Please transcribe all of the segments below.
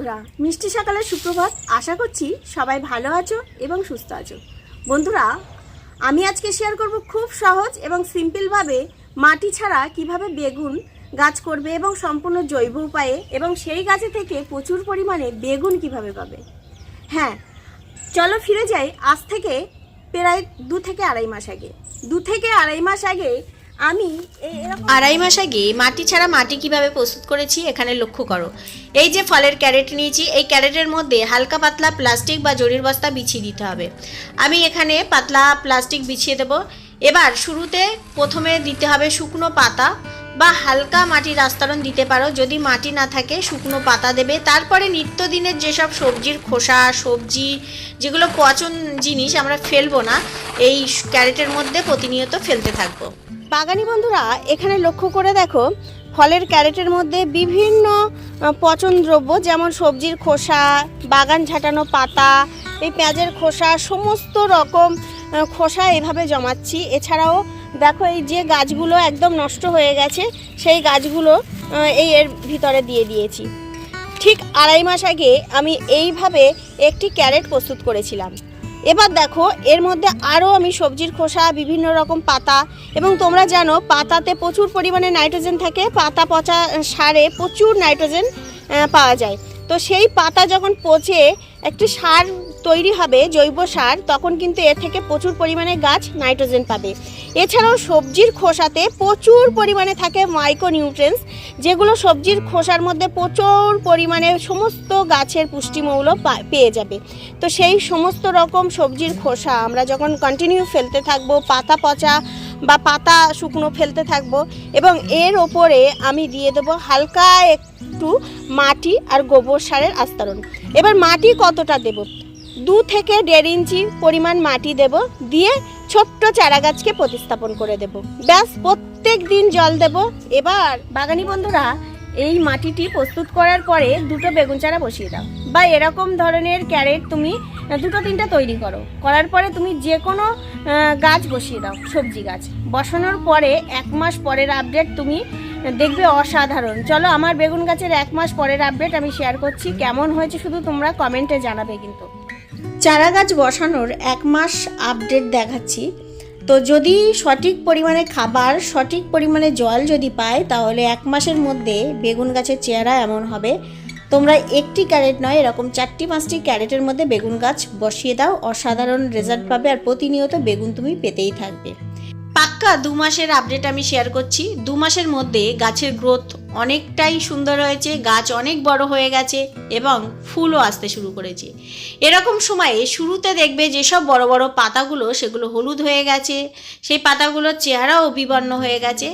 বন্ধুরা, মিষ্টি সকালের সুপ্রভাত। আশা করছি সবাই ভালো আছো এবং সুস্থ আছো। বন্ধুরা, আমি আজকে শেয়ার করব খুব সহজ এবং সিম্পলভাবে মাটি ছাড়া কীভাবে বেগুন গাছ করবে এবং সম্পূর্ণ জৈব উপায়ে এবং সেই গাছে থেকে প্রচুর পরিমাণে বেগুন কীভাবে পাবে। হ্যাঁ চলো ফিরে যাই আজ থেকে প্রায় দু থেকে আড়াই মাস আগে। দু থেকে আড়াই মাস আগে আমি আড়াই মাস আগে মাটি ছাড়া মাটি কীভাবে প্রস্তুত করেছি এখানে লক্ষ্য করো। এই যে ফলের ক্যারেট নিয়েছি, এই ক্যারেটের মধ্যে হালকা পাতলা প্লাস্টিক বা জরির বস্তা বিছিয়ে দিতে হবে। আমি এখানে পাতলা প্লাস্টিক বিছিয়ে দেবো। এবার শুরুতে প্রথমে দিতে হবে শুকনো পাতা বা হালকা মাটির আস্তরণ দিতে পারো। যদি মাটি না থাকে, শুকনো পাতা দেবে। তারপরে নিত্যদিনের যেসব সবজির খোসা, সবজি, যেগুলো পচন জিনিস আমরা ফেলব না, এই ক্যারেটের মধ্যে প্রতিনিয়ত ফেলতে থাকব। বাগানি বন্ধুরা, এখানে লক্ষ্য করে দেখো, ফলের ক্যারেটের মধ্যে বিভিন্ন পচন দ্রব্য, যেমন সবজির খোসা, বাগান ঝাঁটানো পাতা, এই পেঁয়াজের খোসা, সমস্ত রকম খোসা এভাবে জমাচ্ছি। এছাড়াও দেখো, এই যে গাছগুলো একদম নষ্ট হয়ে গেছে, সেই গাছগুলো এই এর ভিতরে দিয়ে দিয়েছি। ঠিক আড়াই মাস আগে আমি এইভাবে একটি ক্যারেট প্রস্তুত করেছিলাম। এবার দেখো, এর মধ্যে আরও আমি সবজির খোসা, বিভিন্ন রকম পাতা এবং তোমরা জানো, পাতাতে প্রচুর পরিমাণে নাইট্রোজেন থাকে, পাতা পচা সারে প্রচুর নাইট্রোজেন পাওয়া যায়। তো সেই পাতা যখন পচে, একটি সার তৈরি হবে জৈব সার, তখন কিন্তু এর থেকে প্রচুর পরিমাণে গাছ নাইট্রোজেন পাবে। এছাড়াও সবজির খোসাতে প্রচুর পরিমাণে থাকে মাইক্রোনিউট্রেন্স যেগুলো সবজির খোসার মধ্যে প্রচুর পরিমাণে সমস্ত গাছের পুষ্টিমৌল পেয়ে যাবে। তো সেই সমস্ত রকম সবজির খোসা আমরা যখন কন্টিনিউ ফেলতে থাকব, পাতা পচা বা পাতা শুকনো ফেলতে থাকব, এবং এর ওপরে আমি দিয়ে দেবো হালকা একটু মাটি আর গোবর সারের আস্তরণ। এবার মাটি কতটা দেব? দু থেকে দেড় ইঞ্চি পরিমাণ মাটি দেব, দিয়ে ছোট্ট চারা গাছকে প্রতিস্থাপন করে দেব। ব্যাস, প্রত্যেক দিন জল দেব। এবার, বাগানি বন্ধুরা, এই মাটিটি প্রস্তুত করার পরে দুটো বেগুন চারা বসিয়ে দাও। বা এরকম ধরনের ক্যারেট তুমি দুটো তিনটা তৈরি করো। করার পরে তুমি যে কোনো গাছ বসিয়ে দাও, সবজি গাছ। বসানোর পরে এক মাস পরের আপডেট তুমি দেখবে অসাধারণ। চলো, আমার বেগুন গাছের এক মাস পরের আপডেট আমি শেয়ার করছি। কেমন হয়েছে শুধু তোমরা কমেন্টে জানাবে কিন্তু। চারা গাছ বসানোর এক মাস আপডেট দেখাচ্ছি। তো যদি সঠিক পরিমাণে খাবার, সঠিক পরিমাণে জল যদি পায়, তাহলে এক মাসের মধ্যে বেগুন গাছের চেহারা এমন হবে। তোমরা একটি ক্যারেট নয়, এরকম চারটি, পাঁচটি ক্যারেটের মধ্যে বেগুন গাছ বসিয়ে দাও। অসাধারণ রেজাল্ট পাবে আর প্রতিনিয়ত বেগুন তুমি পেতেই থাকবে। পাক্কা দু মাসের আপডেট আমি শেয়ার করছি। দু মাসের মধ্যে গাছের গ্রোথ অনেকটাই সুন্দর হয়েছে, গাছ অনেক বড় হয়ে গেছে এবং ফুলও আসতে শুরু করেছে। এরকম সময়ে শুরুতে দেখবে যেসব বড় বড় পাতাগুলো, সেগুলো হলুদ হয়ে গেছে, সেই পাতাগুলোর চেহারাও বিবর্ণ হয়ে গেছে।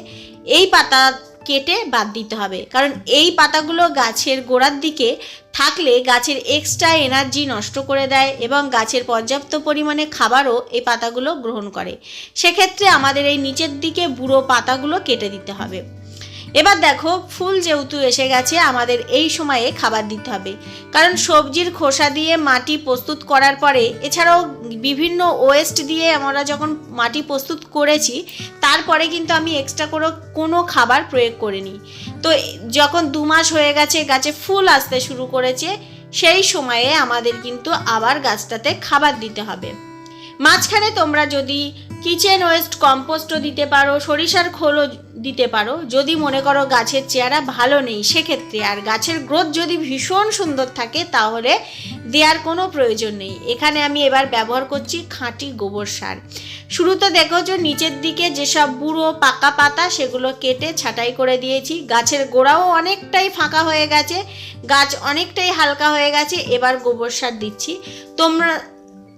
এই পাতা কেটে বাদ দিতে হবে। কারণ এই পাতাগুলো গাছের গোড়ার দিকে থাকলে গাছের এক্সট্রা এনার্জি নষ্ট করে দেয় এবং গাছের পর্যাপ্ত পরিমাণে খাবারও এই পাতাগুলো গ্রহণ করে। সেক্ষেত্রে আমাদের এই নিচের দিকে বুড়ো পাতাগুলো কেটে দিতে হবে। এবার দেখো, ফুল যেহেতু এসে গেছে, আমাদের এই সময়ে খাবার দিতে হবে। কারণ সবজির খোসা দিয়ে মাটি প্রস্তুত করার পরে, এছাড়াও বিভিন্ন ওয়েস্ট দিয়ে আমরা যখন মাটি প্রস্তুত করেছি, তারপরে কিন্তু আমি এক্সট্রা করে কোনো খাবার প্রয়োগ করিনি। তো যখন দু মাস হয়ে গেছে, গাছে ফুল আসতে শুরু করেছে, সেই সময়ে আমাদের কিন্তু আবার গাছটাতে খাবার দিতে হবে। মাঝখানে তোমরা যদি কিচেন ওয়েস্ট কম্পোস্টও দিতে পারো, সরিষার খোলও দিতে পারো। যদি মনে করো গাছের চেহারা ভালো নেই, সেক্ষেত্রে আর গাছের গ্রোথ যদি ভীষণ সুন্দর থাকে, তাহলে দেওয়ার কোনো প্রয়োজন নেই। এখানে আমি এবার ব্যবহার করছি খাঁটি গোবর সার। শুরুতে দেখো যে নিচের দিকে যেসব বুড়ো পাকা পাতা, সেগুলো কেটে ছাঁটাই করে দিয়েছি। গাছের গোড়াও অনেকটাই ফাঁকা হয়ে গেছে, গাছ অনেকটাই হালকা হয়ে গেছে। এবার গোবর সার দিচ্ছি। তোমরা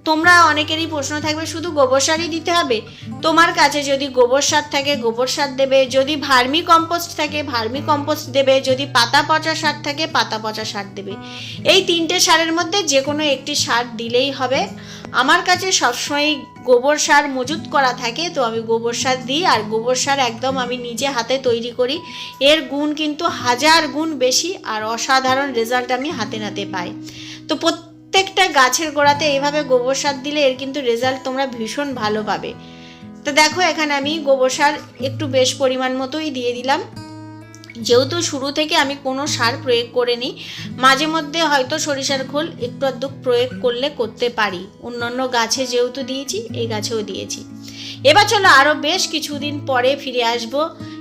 তোমরা অনেকেরই প্রশ্ন থাকবে, শুধু গোবর সারই দিতে হবে? তোমার কাছে যদি গোবর সার থাকে, গোবর সার দেবে। যদি ভার্মি কম্পোস্ট থাকে, ভার্মি কম্পোস্ট দেবে। যদি পাতা পচা সার থাকে, পাতা পচা সার দেবে। এই তিনটে সারের মধ্যে যে কোনো একটি সার দিলেই হবে। আমার কাছে সবসময় গোবর সার মজুত করা থাকে, তো আমি গোবর সার দিই। আর গোবর সার একদম আমি নিজে হাতে তৈরি করি। এর গুণ কিন্তু হাজার গুণ বেশি আর অসাধারণ রেজাল্ট আমি হাতে নাতে পাই। তো প্রত্যেকটা গাছের গোড়াতে এইভাবে গোবর সার দিলে এর কিন্তু রেজাল্ট তোমরা ভীষণ ভালো পাবে। তো দেখো, এখানে আমি গোবর সার একটু বেশ পরিমাণ মতোই দিয়ে দিলাম। যেহেতু শুরু থেকে আমি কোনো সার প্রয়োগ করিনি, মাঝে মধ্যে হয়তো সরিষার খোল একটু আধটু প্রয়োগ করলে করতে পারি। অন্যান্য গাছে যেহেতু দিয়েছি, এই গাছেও দিয়েছি। এবার চলো আরও বেশ কিছুদিন পরে ফিরে আসব।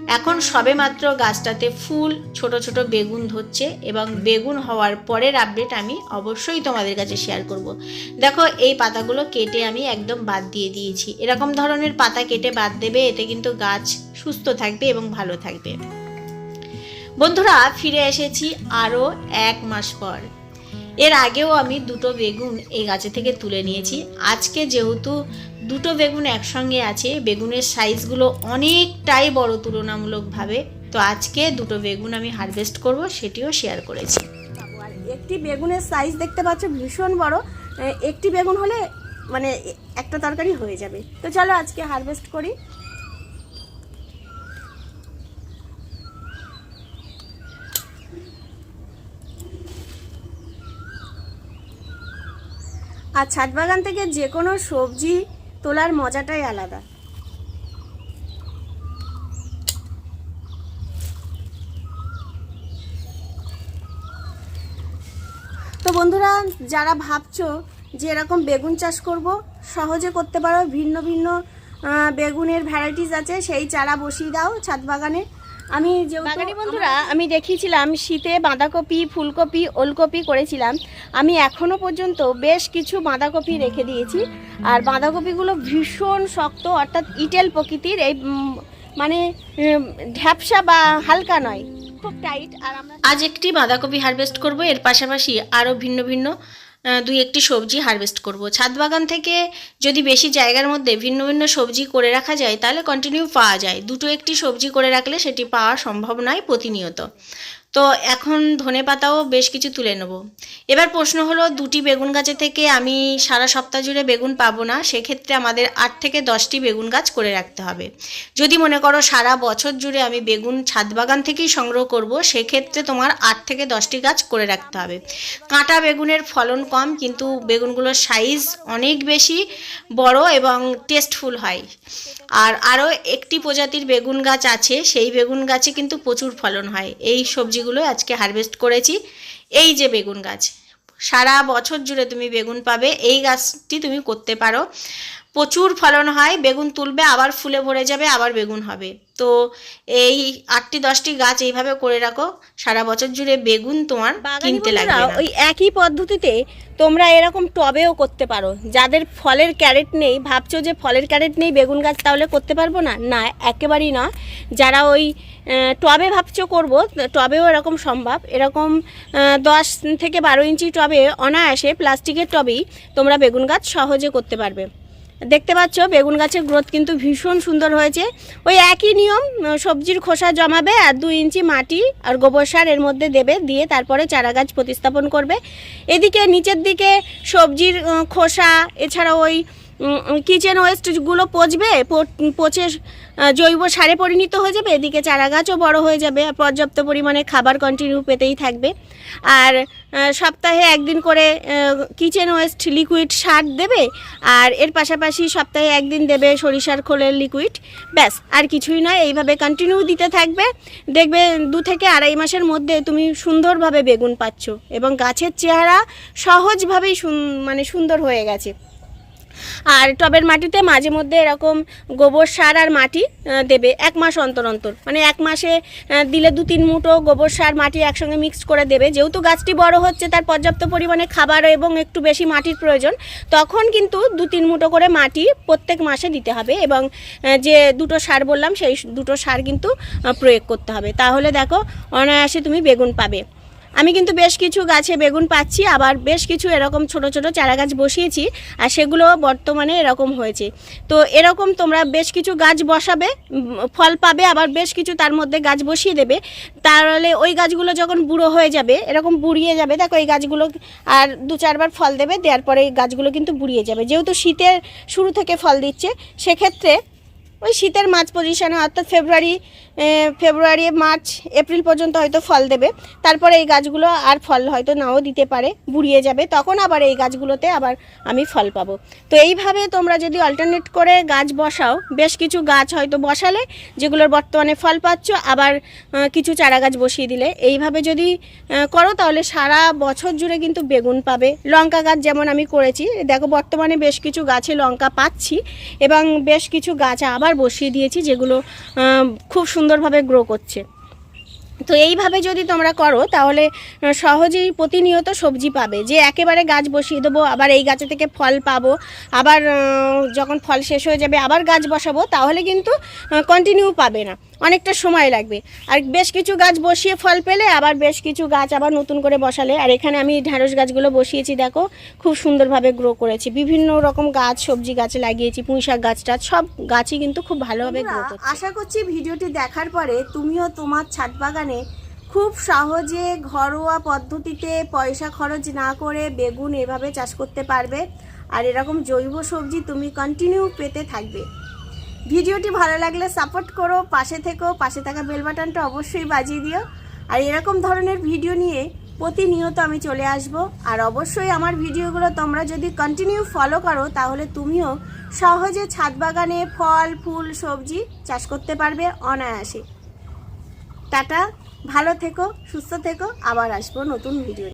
এখন সবেমাত্র গাছটাতে ফুল, ছোট ছোট বেগুন ধরছে এবং বেগুন হওয়ার পরের আপডেট আমি অবশ্যই তোমাদের কাছে শেয়ার করব। দেখো, এই পাতাগুলো কেটে আমি একদম বাদ দিয়ে দিয়েছি। এরকম ধরনের পাতা কেটে বাদ দেবে, এতে কিন্তু গাছ সুস্থ থাকবে এবং ভালো থাকবে। বন্ধুরা, ফিরে এসেছি আরও এক মাস পর। এর আগেও আমি দুটো বেগুন এই গাছে থেকে তুলে নিয়েছি। আজকে যেহেতু দুটো বেগুন একসঙ্গে আছে, বেগুনের সাইজগুলো অনেকটাই বড় তুলনামূলকভাবে। তো আজকে দুটো বেগুন আমি হারভেস্ট করব, সেটিও শেয়ার করেছি। একটি বেগুনের সাইজ দেখতে পাচ্ছ, ভীষণ বড়। একটি বেগুন হলে মানে একটা তরকারি হয়ে যাবে। তো চলো আজকে হারভেস্ট করি। আর ছাদ বাগান থেকে যে কোনো সবজি তোলার মজাটাই আলাদা। তো বন্ধুরা, যারা ভাবছ যে এরকম বেগুন চাষ করব, সহজে করতে পারো। ভিন্ন ভিন্ন বেগুনের ভ্যারাইটিস আছে, সেই চারা বসিয়ে দাও ছাদ বাগানে। আমি যে বাগানি বন্ধুরা আমি দেখিয়েছিলাম শীতে বাঁধাকপি ফুলকপি ওলকপি করেছিলাম। আমি এখনও পর্যন্ত বেশ কিছু বাঁধাকপি রেখে দিয়েছি। আর বাঁধাকপিগুলো ভীষণ শক্ত অর্থাৎ ইটেল প্রকৃতির এই মানে ঢ্যাপসা বা হালকা নয় খুব টাইট। আর আমরা আজ একটি বাঁধাকপি হারভেস্ট করব। এর পাশাপাশি আরও ভিন্ন ভিন্ন দুই একটি সবজি হারভেস্ট করব। ছাদ বাগান থেকে যদি বেশি জায়গার মধ্যে ভিন্ন ভিন্ন সবজি করে রাখা যায়, তাহলে কন্টিনিউ পাওয়া যায়। দুটো একটি সবজি করে রাখলে সেটি পাওয়া সম্ভব নয় প্রতিনিয়ত। তো এখন ধনে পাতাও বেশ কিছু তুলে নেব। এবার প্রশ্ন হলো, দুটি বেগুন গাছে থেকে আমি সারা সপ্তাহ জুড়ে বেগুন পাবো না, সেক্ষেত্রে আমাদের আট থেকে দশটি বেগুন গাছ করে রাখতে হবে। যদি মনে করো সারা বছর জুড়ে আমি বেগুন ছাদ বাগান থেকেই সংগ্রহ করব, সেক্ষেত্রে তোমার আট থেকে দশটি গাছ করে রাখতে হবে। কাঁটা বেগুনের ফলন কম, কিন্তু বেগুনগুলোর সাইজ অনেক বেশি বড় এবং টেস্টফুল হয়। আর আরও একটি প্রজাতির বেগুন গাছ আছে, সেই বেগুন গাছে কিন্তু প্রচুর ফলন হয়। এই সবজিগুলো আজকে হারভেস্ট করেছি। এই যে বেগুন গাছ, সারা বছর জুড়ে তুমি বেগুন পাবে, এই গাছটি তুমি করতে পারো। প্রচুর ফলন হয় বেগুন তুলবে আবার ফুলে ভরে যাবে আবার বেগুন হবে। তো এই আটটি দশটি গাছ এইভাবে করে রাখো সারা বছর জুড়ে বেগুন তোমার কিনতে লাগবে ওই একই পদ্ধতিতে তোমরা এরকম টবেও করতে পারো। যাদের ফলের ক্যারেট নেই ভাবছ যে ফলের ক্যারেট নেই বেগুন গাছ তাহলে করতে পারব না? না একেবারেই না। যারা ওই টবে ভাবছ করব টবেও এরকম সম্ভব। এরকম দশ থেকে বারো ইঞ্চি টবে অনায়াসে প্লাস্টিকের টবেই তোমরা বেগুন গাছ সহজে করতে পারবে। দেখতে পাচ্ছ, বেগুন গাছের গ্রোথ কিন্তু ভীষণ সুন্দর হয়েছে। ওই একই নিয়ম সবজির খোসা জমাবে আর দু ইঞ্চি মাটি আর গোবর সার এর মধ্যে দেবে, দিয়ে তারপরে চারা গাছ প্রতিস্থাপন করবে। এদিকে নিচের দিকে সবজির খোসা এছাড়া ওই কিচেন ওয়েস্টগুলো পচবে, পচে জৈব সারে পরিণত হয়ে যাবে, এদিকে চারা গাছও বড় হয়ে যাবে পর্যাপ্ত পরিমাণে খাবার কন্টিনিউ পেতেই থাকবে। আর সপ্তাহে একদিন করে কিচেন ওয়েস্ট লিকুইড সার দেবে, আর এর পাশাপাশি সপ্তাহে একদিন দেবে সরিষার খোলের লিকুইড ব্যাস, আর কিছুই নয়, এইভাবে কন্টিনিউ দিতে থাকবে। দেখবে দু থেকে আড়াই মাসের মধ্যে তুমি সুন্দরভাবে বেগুন পাচ্ছ, এবং গাছের চেহারা সহজভাবেই মানে সুন্দর হয়ে গেছে। আর টবের মাটিতে মাঝে মধ্যে এরকম গোবর সার আর মাটি দেবে এক মাস অন্তর অন্তর। মানে এক মাসে দিলে দু তিন মুঠো গোবর সার, মাটি একসঙ্গে মিক্সড করে দেবে। যেহেতু গাছটি বড় হচ্ছে, তার পর্যাপ্ত পরিমাণে খাবার এবং একটু বেশি মাটির প্রয়োজন, তখন কিন্তু দু তিন মুঠো করে মাটি প্রত্যেক মাসে দিতে হবে এবং যে দুটো সার বললাম, সেই দুটো সার কিন্তু প্রয়োগ করতে হবে। তাহলে দেখো, অনায়াসে তুমি বেগুন পাবে। আমি কিন্তু বেশ কিছু গাছে বেগুন পাচ্ছি, আবার বেশ কিছু এরকম ছোট ছোট চারা গাছ বসিয়েছি, আর সেগুলো বর্তমানে এরকম হয়েছে। তো এরকম তোমরা বেশ কিছু গাছ বসাবে ফল পাবে, আবার বেশ কিছু তার মধ্যে গাছ বসিয়ে দেবে। তাহলে ওই গাছগুলো যখন বুড়ো হয়ে যাবে, এরকম বুড়িয়ে যাবে, দেখো এই গাছগুলো আর দু চারবার ফল দেবে, দেওয়ার পরে এই গাছগুলো কিন্তু বুড়িয়ে যাবে। যেহেতু শীতের শুরু থেকে ফল দিচ্ছে, সেক্ষেত্রে ওই শীতের মাঝ পজিশনে অর্থাৎ ফেব্রুয়ারি ফেব্রুয়ারি মার্চ এপ্রিল পর্যন্ত হয়তো ফল দেবে। তারপরে এই গাছগুলো আর ফল হয়তো নাও দিতে পারে, বুড়িয়ে যাবে। তখন আবার এই গাছগুলোতে আবার আমি ফল পাবো। তো এইভাবে তোমরা যদি অল্টারনেট করে গাছ বসাও, বেশ কিছু গাছ হয়তো বসালে, যেগুলোর বর্তমানে ফল পাচ্ছ, আবার কিছু চারা গাছ বসিয়ে দিলে। এইভাবে যদি করো, তাহলে সারা বছর জুড়ে কিন্তু বেগুন পাবে। লঙ্কা গাছ যেমন আমি করেছি, দেখো বর্তমানে বেশ কিছু গাছে লঙ্কা পাচ্ছি, এবং বেশ কিছু গাছ আবার বসিয়ে দিয়েছি, যেগুলো খুব সুন্দরভাবে গ্রো করছে। তো এইভাবে যদি তোমরা করো, তাহলে সহজেই প্রতিনিয়ত সবজি পাবে। যে একেবারে গাছ বসিয়ে দেবো, আবার এই গাছে থেকে ফল পাবো, আবার যখন ফল শেষ হয়ে যাবে, আবার গাছ বসাবো, তাহলে কিন্তু কন্টিনিউ পাবে না। অনেকটা সময় লাগবে। আর বেশ কিছু গাছ বসিয়ে ফল পেলে আবার বেশ কিছু গাছ আবার নতুন করে বসালে। আর এখানে আমি ঢ্যাঁড়স গাছগুলো বসিয়েছি দেখো খুব সুন্দরভাবে গ্রো করেছি। বিভিন্ন রকম গাছ সবজি গাছ লাগিয়েছি পুঁই শাক গাছটা সব গাছই কিন্তু খুব ভালোভাবে গ্রো করছে। আশা করছি ভিডিওটি দেখার পরে তুমিও তোমার ছাদ বাগানে খুব সহজে ঘরোয়া পদ্ধতিতে পয়সা খরচ না করে বেগুন এভাবে চাষ করতে পারবে। আর এরকম জৈব সবজি তুমি কন্টিনিউ পেতে থাকবে। ভিডিওটি ভালো লাগলে সাপোর্ট করো, পাশে থেকো, পাশে থাকা বেল বাটনটা অবশ্যই বাজিয়ে দিও। আর এরকম ধরনের ভিডিও নিয়ে প্রতিনিয়ত আমি চলে আসব। আর অবশ্যই আমার ভিডিওগুলো তোমরা যদি কন্টিনিউ ফলো করো, তাহলে তুমিও সহজে ছাদ বাগানে ফল, ফুল, সবজি চাষ করতে পারবে অনায়াসে। টাটা, ভালো থেকো, সুস্থ থেকো, আবার আসব নতুন ভিডিও